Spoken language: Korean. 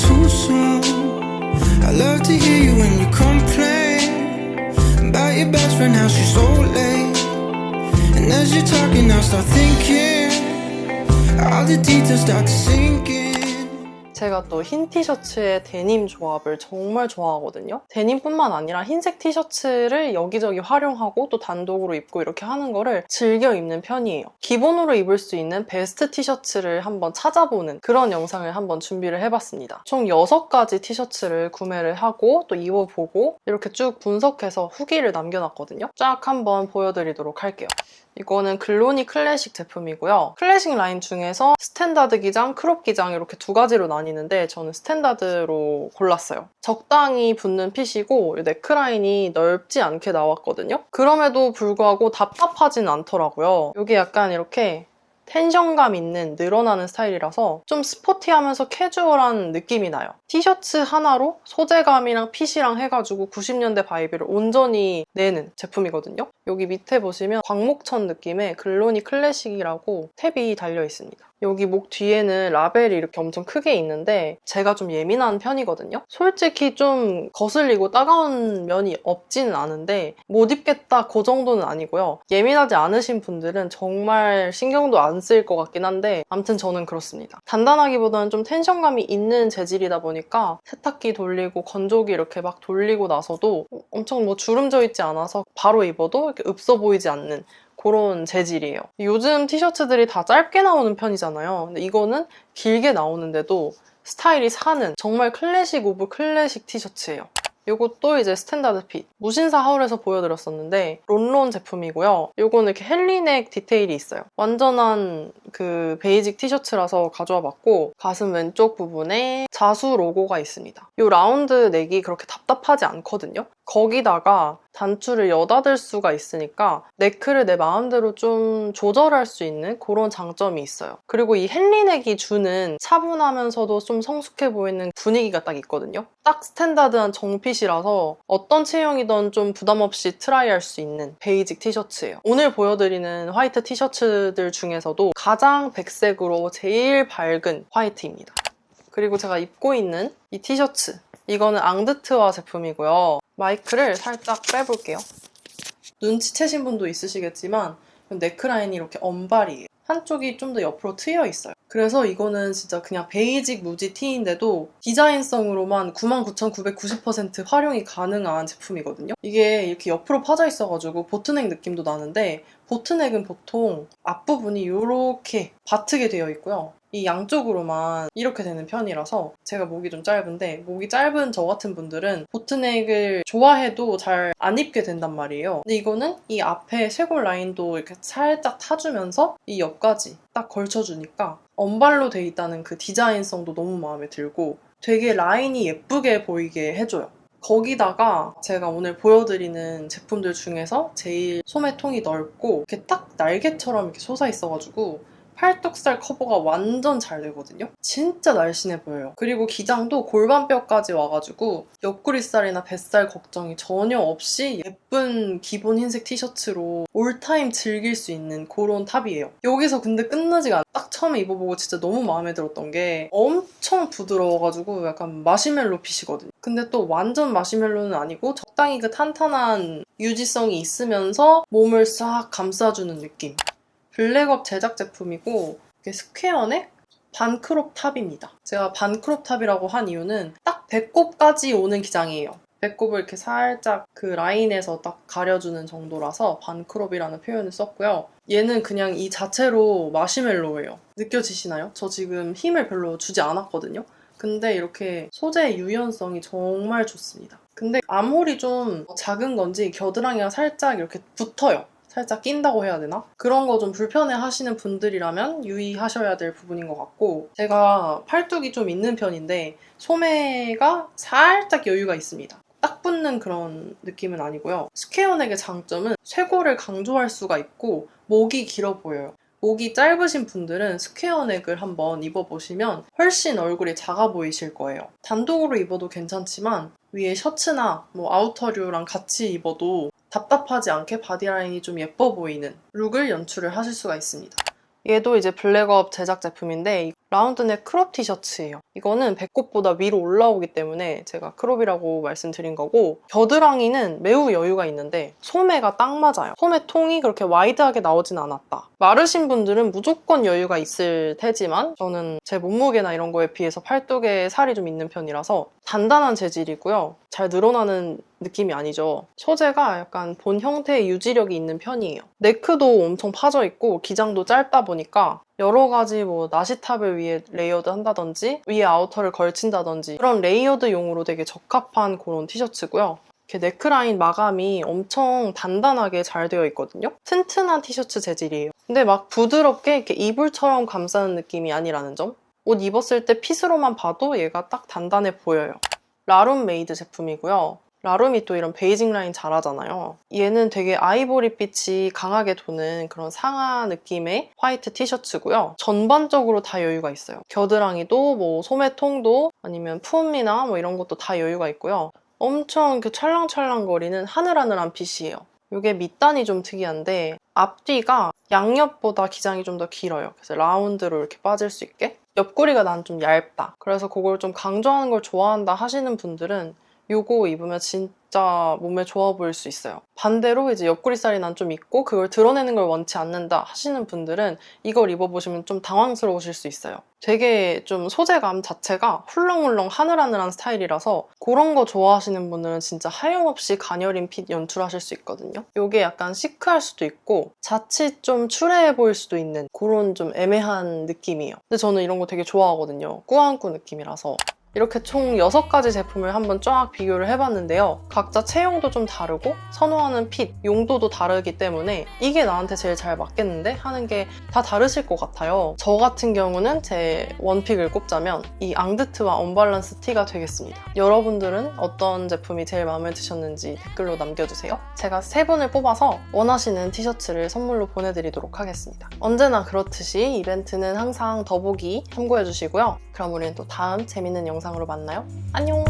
too soon. I love to hear you when you complain about your best friend, how she's so late. And as you're talking, I start thinking all the details start to sink in. 제가 또 흰 티셔츠에 데님 조합을 정말 좋아하거든요. 데님뿐만 아니라 흰색 티셔츠를 여기저기 활용하고 또 단독으로 입고 이렇게 하는 거를 즐겨 입는 편이에요. 기본으로 입을 수 있는 베스트 티셔츠를 한번 찾아보는 그런 영상을 한번 준비를 해봤습니다. 총 6가지 티셔츠를 구매를 하고 또 입어보고 이렇게 쭉 분석해서 후기를 남겨놨거든요. 쫙 한번 보여드리도록 할게요. 이거는 글로니 클래식 제품이고요. 클래식 라인 중에서 스탠다드 기장, 크롭 기장 이렇게 두 가지로 나뉘 는데 저는 스탠다드로 골랐어요. 적당히 붙는 핏이고 네크라인이 넓지 않게 나왔거든요. 그럼에도 불구하고 답답하진 않더라고요. 여기 약간 이렇게 텐션감 있는 늘어나는 스타일이라서 좀 스포티하면서 캐주얼한 느낌이 나요. 티셔츠 하나로 소재감이랑 핏이랑 해가지고 90년대 바이브를 온전히 내는 제품이거든요. 여기 밑에 보시면 광목천 느낌의 글로니 클래식이라고 탭이 달려 있습니다. 여기 목 뒤에는 라벨이 이렇게 엄청 크게 있는데 제가 좀 예민한 편이거든요. 솔직히 좀 거슬리고 따가운 면이 없지는 않은데 못 입겠다 그 정도는 아니고요. 예민하지 않으신 분들은 정말 신경도 안 쓰일 것 같긴 한데 아무튼 저는 그렇습니다. 단단하기보다는 좀 텐션감이 있는 재질이다 보니까 세탁기 돌리고 건조기 이렇게 막 돌리고 나서도 엄청 뭐 주름져 있지 않아서 바로 입어도 이렇게 읍서 보이지 않는 그런 재질이에요. 요즘 티셔츠들이 다 짧게 나오는 편이잖아요. 근데 이거는 길게 나오는데도 스타일이 사는 정말 클래식 오브 클래식 티셔츠예요. 요것도 이제 스탠다드 핏. 무신사 하울에서 보여드렸었는데 론론 제품이고요. 요거는 이렇게 헬리넥 디테일이 있어요. 완전한 그 베이직 티셔츠라서 가져와 봤고 가슴 왼쪽 부분에 자수 로고가 있습니다. 요 라운드 넥이 그렇게 답답하지 않거든요. 거기다가 단추를 여닫을 수가 있으니까 네크를 내 마음대로 좀 조절할 수 있는 그런 장점이 있어요. 그리고 이 헨리넥이 주는 차분하면서도 좀 성숙해 보이는 분위기가 딱 있거든요. 딱 스탠다드한 정핏이라서 어떤 체형이든 좀 부담 없이 트라이할 수 있는 베이직 티셔츠예요. 오늘 보여드리는 화이트 티셔츠들 중에서도 가장 백색으로 제일 밝은 화이트입니다. 그리고 제가 입고 있는 이 티셔츠 이거는 앙드트와 제품이고요. 마이크를 살짝 빼볼게요. 눈치채신 분도 있으시겠지만 네크라인이 이렇게 언발이에요. 한쪽이 좀 더 옆으로 트여 있어요. 그래서 이거는 진짜 그냥 베이직 무지 티인데도 디자인성으로만 99,990% 활용이 가능한 제품이거든요. 이게 이렇게 옆으로 파져 있어가지고 보트넥 느낌도 나는데 보트넥은 보통 앞부분이 이렇게 바트게 되어 있고요. 이 양쪽으로만 이렇게 되는 편이라서 제가 목이 좀 짧은데 목이 짧은 저 같은 분들은 보트넥을 좋아해도 잘 안 입게 된단 말이에요. 근데 이거는 이 앞에 쇄골 라인도 이렇게 살짝 타주면서 이 옆까지 딱 걸쳐주니까 언발로 돼 있다는 그 디자인성도 너무 마음에 들고 되게 라인이 예쁘게 보이게 해줘요. 거기다가 제가 오늘 보여드리는 제품들 중에서 제일 소매통이 넓고 이렇게 딱 날개처럼 이렇게 솟아 있어가지고 팔뚝살 커버가 완전 잘 되거든요. 진짜 날씬해 보여요. 그리고 기장도 골반뼈까지 와가지고 옆구리살이나 뱃살 걱정이 전혀 없이 예쁜 기본 흰색 티셔츠로 올타임 즐길 수 있는 그런 탑이에요. 여기서 근데 끝나지가 않아. 딱 처음에 입어보고 진짜 너무 마음에 들었던 게 엄청 부드러워가지고 약간 마시멜로 핏이거든요. 근데 또 완전 마시멜로는 아니고 적당히 그 탄탄한 유지성이 있으면서 몸을 싹 감싸주는 느낌. 블랙업 제작 제품이고 이게 스퀘어넥 반크롭 탑입니다. 제가 반크롭 탑이라고 한 이유는 딱 배꼽까지 오는 기장이에요. 배꼽을 이렇게 살짝 그 라인에서 딱 가려주는 정도라서 반크롭이라는 표현을 썼고요. 얘는 그냥 이 자체로 마시멜로예요. 느껴지시나요? 저 지금 힘을 별로 주지 않았거든요. 근데 이렇게 소재의 유연성이 정말 좋습니다. 근데 암홀이 좀 작은 건지 겨드랑이가 살짝 이렇게 붙어요. 살짝 낀다고 해야 되나? 그런 거 좀 불편해 하시는 분들이라면 유의하셔야 될 부분인 것 같고 제가 팔뚝이 좀 있는 편인데 소매가 살짝 여유가 있습니다. 딱 붙는 그런 느낌은 아니고요. 스퀘어넥의 장점은 쇄골을 강조할 수가 있고 목이 길어 보여요. 목이 짧으신 분들은 스퀘어넥을 한번 입어보시면 훨씬 얼굴이 작아 보이실 거예요. 단독으로 입어도 괜찮지만 위에 셔츠나 뭐 아우터류랑 같이 입어도 답답하지 않게 바디라인이 좀 예뻐 보이는 룩을 연출을 하실 수가 있습니다. 얘도 이제 블랙업 제작 제품인데 라운드넥 크롭 티셔츠예요. 이거는 배꼽보다 위로 올라오기 때문에 제가 크롭이라고 말씀드린 거고 겨드랑이는 매우 여유가 있는데 소매가 딱 맞아요. 소매 통이 그렇게 와이드하게 나오진 않았다. 마르신 분들은 무조건 여유가 있을 테지만 저는 제 몸무게나 이런 거에 비해서 팔뚝에 살이 좀 있는 편이라서 단단한 재질이고요. 잘 늘어나는 느낌이 아니죠. 소재가 약간 본 형태의 유지력이 있는 편이에요. 네크도 엄청 파져 있고 기장도 짧다 보니까 여러 가지 뭐 나시탑을 위해 레이어드 한다든지 위에 아우터를 걸친다든지 그런 레이어드용으로 되게 적합한 그런 티셔츠고요. 이렇게 네크라인 마감이 엄청 단단하게 잘 되어 있거든요. 튼튼한 티셔츠 재질이에요. 근데 막 부드럽게 이렇게 이불처럼 감싸는 느낌이 아니라는 점. 옷 입었을 때 핏으로만 봐도 얘가 딱 단단해 보여요. 라룸 메이드 제품이고요. 라룸이 또 이런 베이징 라인 잘하잖아요. 얘는 되게 아이보리빛이 강하게 도는 그런 상하 느낌의 화이트 티셔츠고요. 전반적으로 다 여유가 있어요. 겨드랑이도 뭐 소매통도 아니면 품이나 뭐 이런 것도 다 여유가 있고요. 엄청 그 찰랑찰랑거리는 하늘하늘한 핏이에요. 이게 밑단이 좀 특이한데 앞뒤가 양옆보다 기장이 좀 더 길어요. 그래서 라운드로 이렇게 빠질 수 있게. 옆구리가 난 좀 얇다. 그래서 그걸 좀 강조하는 걸 좋아한다 하시는 분들은 요거 입으면 진짜 몸에 좋아 보일 수 있어요. 반대로 이제 옆구리살이 난 좀 있고 그걸 드러내는 걸 원치 않는다 하시는 분들은 이걸 입어보시면 좀 당황스러우실 수 있어요. 되게 좀 소재감 자체가 훌렁훌렁 하늘하늘한 스타일이라서 그런 거 좋아하시는 분들은 진짜 하염없이 가녀린 핏 연출하실 수 있거든요. 요게 약간 시크할 수도 있고 자칫 좀 추레해 보일 수도 있는 그런 좀 애매한 느낌이에요. 근데 저는 이런 거 되게 좋아하거든요. 꾸안꾸 느낌이라서. 이렇게 총 6가지 제품을 한번 쫙 비교를 해봤는데요. 각자 체형도 좀 다르고 선호하는 핏, 용도도 다르기 때문에 이게 나한테 제일 잘 맞겠는데 하는 게 다 다르실 것 같아요. 저 같은 경우는 제 원픽을 꼽자면 이 앙드트와 언밸런스 티가 되겠습니다. 여러분들은 어떤 제품이 제일 마음에 드셨는지 댓글로 남겨주세요. 제가 세 분을 뽑아서 원하시는 티셔츠를 선물로 보내드리도록 하겠습니다. 언제나 그렇듯이 이벤트는 항상 더보기 참고해주시고요. 그럼 우리는 또 다음 재밌는 영상으로 만나요. 안녕!